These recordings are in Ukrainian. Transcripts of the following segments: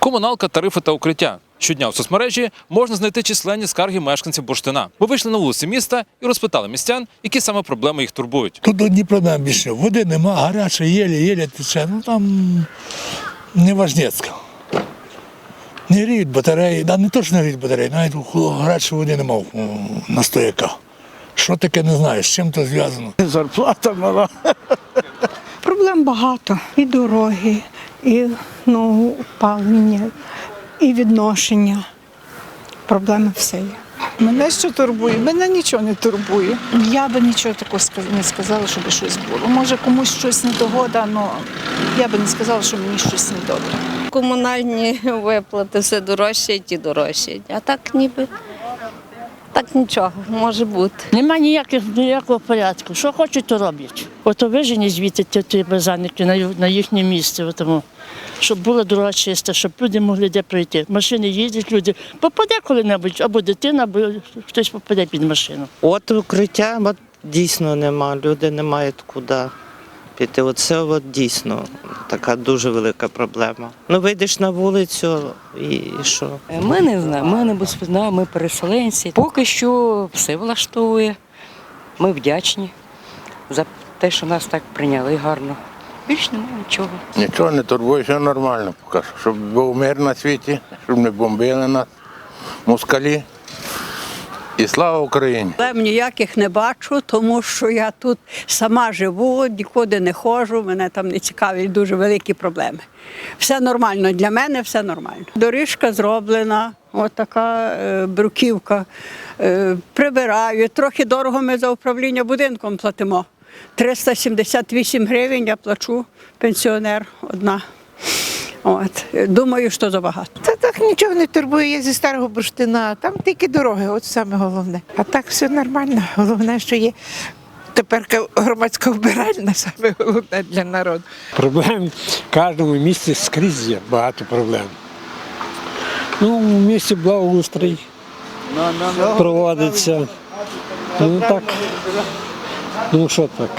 Комуналка, тарифи та укриття. Щодня у соцмережі можна знайти численні скарги мешканців бурштина. Ми вийшли на вулиці міста і розпитали містян, які саме проблеми їх турбують. Тут одні проблеми більше. Води нема, гаряче, єлі-єлі тече. Ну там не важнецько. Не гріють батареї, да не то, що не гріють батареї, навіть гарячої води нема на стояках. Що таке не знаю, з чим то зв'язано. Зарплата мала. Проблем багато. І дороги, і ну, опалення, і відношення. Проблеми все є. Мене що турбує? Мене нічого не турбує. Я би нічого такого не сказала, щоб щось було. Може комусь щось недогода, але я би не сказала, що мені щось недобре. комунальні виплати все дорожче і ті дорожчі. А так ніби так нічого може бути. Нема ніяких, ніякого порядку. Що хочуть, то роблять. Ото вижені звідти ті, ті базарники на, на їхнє місце, тому, щоб була дорога чиста, щоб люди могли де пройти. Машини їздять, люди попаде коли-небудь, або дитина, або хтось попаде під машину. От укриття от, дійсно нема, люди не мають куди піти. Оце от дійсно така дуже велика проблема. Ну вийдеш на вулицю і, і що? Ми не знаємо, ми не безпечно, ми переселенці. Поки що все влаштовує. Ми вдячні за те, що нас так прийняли гарно. Більш немає нічого. Нічого не турбує, все нормально поки що. Щоб був мир на світі, щоб не бомбили нас, москалі. І слава Україні! Проблем ніяких не бачу, тому що я тут сама живу, нікуди не ходжу, мене там не цікавлять дуже великі проблеми. Все нормально для мене, все нормально. Доріжка зроблена, от така е, бруківка. Е, прибираю. Трохи дорого ми за управління будинком платимо. 378 гривень я плачу, пенсіонер одна. От. Думаю, що забагато. Та так нічого не турбує, я зі старого бурштина. Там тільки дороги, от саме головне. А так все нормально. Головне, що є тепер громадська вбиральна, саме головне для народу. Проблем в кожному місці скрізь є багато проблем. Ну, в місті благоустрій проводиться. Ну так. Ну що так?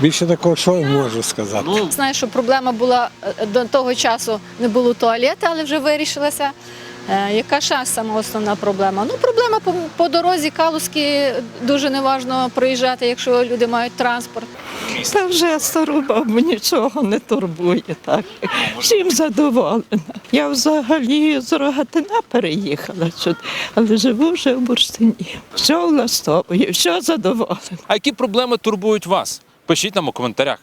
Більше такого, що я можу сказати. Знаю, що проблема була е, до того часу не було туалету, але вже вирішилася. Е, Яка ще сама основна проблема? Ну, проблема по, по дорозі Калузькі дуже неважно проїжджати, якщо люди мають транспорт. Та вже стару бабу нічого не турбує так. Всім задоволена. Я взагалі з Рогатина переїхала сюди, але живу вже в бурштині. Все влаштовує, все задоволена. А які проблеми турбують вас? Пишіть нам у коментарях.